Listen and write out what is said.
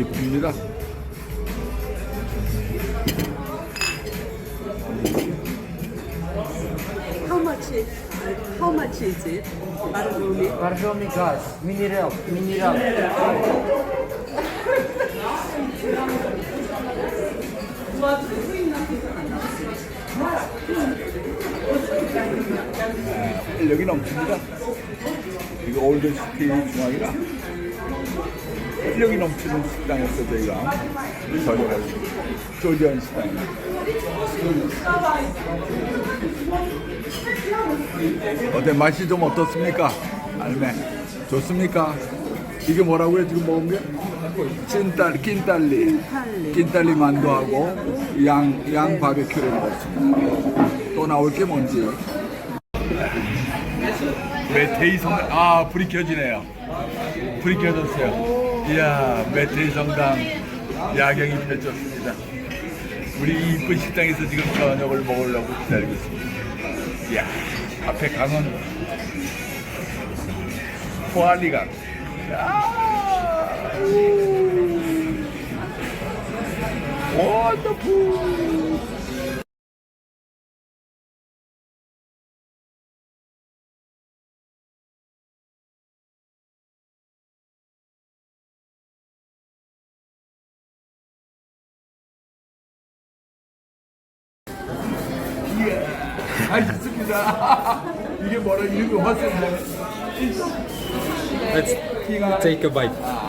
ipini de How much is how much is it? Barzomi. Barzomi gas, mineral, mineral. 활력이 넘칩니다. 이거 올드시티 중앙이라 활력이 넘치는 식당에서 저희가 저녁을 조지현 식당 어때 맛이 좀 어떻습니까? 알매 좋습니까? 이게 뭐라고요? 지금 먹은 게? 찐딸 낀딸리. 낀딸리. 만두하고 양, 양 바베큐를 먹었습니다. 또 나올 게 뭔지. 메테이 성당. 아 불이 켜지네요. 불이 켜졌어요. 이야 메테이 성당 야경이 펼쳤습니다. 우리 이 이쁜 식당에서 지금 저녁을 먹으려고 기다리고 있습니다. 이야 앞에 강은 포알리강 원더풀 맛있습니다. 이게 뭐라 이름이 화생네. Let's take a bite.